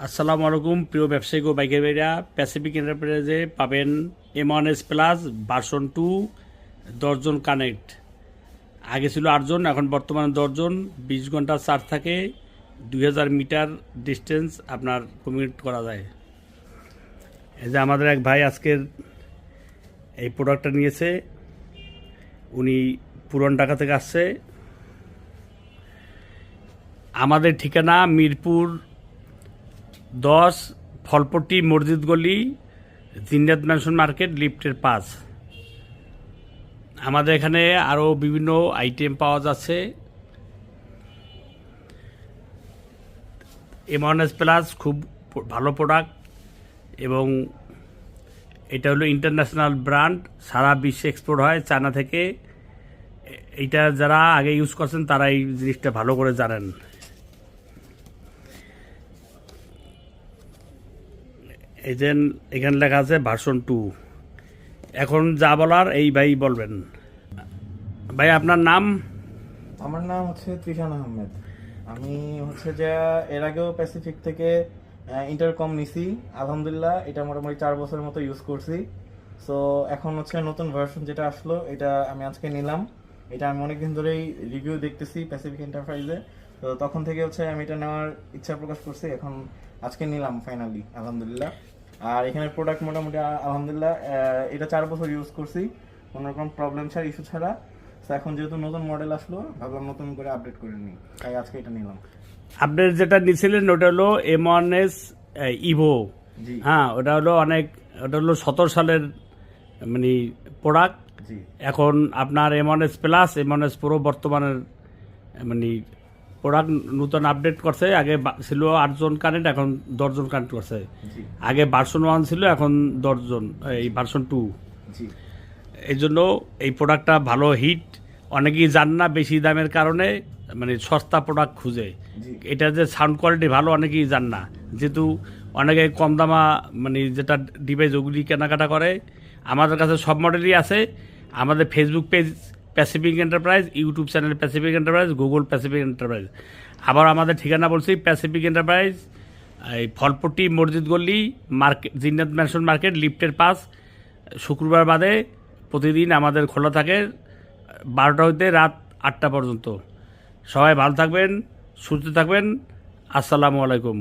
আসসালামু আলাইকুম, প্রিয় ব্যবসায়িক ও বাইকের ভাইরা। প্যাসিফিক এন্টারপ্রাইজে পাবেন M one S plus version two দশজন কানেক্ট আগে ছিল আটজন, এখন বর্তমানে দশজন। বিশ ঘণ্টা চার্জ থাকে, দুই হাজার মিটার ডিস্টেন্স আপনার কমিউনিট করা যায়। এই যে আমাদের এক ভাই আজকের এই প্রোডাক্টটা নিয়েছে, উনি পুরন ঢাকা থেকে আসছে। আমাদের ঠিকানা মিরপুর দশ ফলপট্টি মসজিদ গলি, জিন্নাত ম্যানশন মার্কেট, লিফটের পাঁচ। আমাদের এখানে আরও বিভিন্ন আইটেম পাওয়া যাচ্ছে। এমএনএস প্লাস খুব ভালো প্রোডাক্ট এবং এটা হলো ইন্টারন্যাশনাল ব্র্যান্ড সারা বিশ্বে এক্সপোর্ট হয় চায়না থেকে। এটা যারা আগে ইউজ করছেন তারা এই জিনিসটা ভালো করে জানেন। এই যে এখানে লেখা আছে ভার্সন টু এখন যা বলার এই ভাই বলবেন। ভাই, আপনার নাম? আমার নাম হচ্ছে ত্রিশান আহমেদ। আমি হচ্ছে যে এর আগেও প্যাসিফিক থেকে ইন্টারকম নিছি। আলহামদুলিল্লাহ, এটা মোটামুটি চার বছরের মতো ইউজ করছি। সো এখন হচ্ছে নতুন ভার্সন যেটা আসলো, এটা আমি আজকে নিলাম। এটা আমি অনেকদিন ধরেই রিভিউ দেখতেছি প্যাসিফিক এন্টারপ্রাইজে তো তখন থেকে হচ্ছে আমি এটা নেওয়ার ইচ্ছা প্রকাশ করছি। এখন আজকে নিলাম ফাইনালি আলহামদুলিল্লাহ। আর এখানে প্রোডাক্ট মোটামুটি আলহামদুলিল্লাহ এটা চার বছর ইউজ করছি। কোনো রকম প্রবলেম ছাড়া ইস্যু ছাড়া। তো এখন যেহেতু নতুন মডেল আসলো ভাবলাম নতুন করে আপডেট করে নিই। তাই আজকে এটা নিলাম। আপডেট যেটা নিয়েছিলেন ওটা হলো M one S Evo ji. হ্যাঁ ওটা হলো অনেক ওটা হলো সতেরো সালের মানে প্রোডাক্ট জি। এখন আপনার M one S plus M one S pro বর্তমানের মানে প্রোডাক্ট নতুন আপডেট করছে। আগে ছিল আটজন কানেক্ট এখন দশজন কানেক্ট করছে। আগে ভার্সন ওয়ান ছিল এখন দশজন এই ভার্সন টু এই জন্য এই প্রোডাক্টটা ভালো হিট অনেকেই জান না বেশি দামের কারণে মানে সস্তা প্রোডাক্ট খুঁজে। এটা যে সাউন্ড কোয়ালিটি ভালো অনেকেই জান না। যেহেতু অনেকে কম দামা মানে যেটা ডিভাইস ওগুলি কেনাকাটা করে আমাদের কাছে সব মডেলই আছে। আমাদের Facebook page Pacific Enterprise YouTube channel Pacific Enterprise Google Pacific Enterprise আবার আমাদের ঠিকানা বলছি প্যাসিফিক এন্টারপ্রাইজ এই ফলপট্টি, মসজিদ গল্লি মার্কেট জিন্নাত ম্যানশন মার্কেট, লিফটের পাস শুক্রবার বাদে প্রতিদিন আমাদের খোলা থাকে, বারোটা হইতে রাত আটটা পর্যন্ত। সবাই ভালো থাকবেন, সুস্থ থাকবেন। আসসালামু আলাইকুম।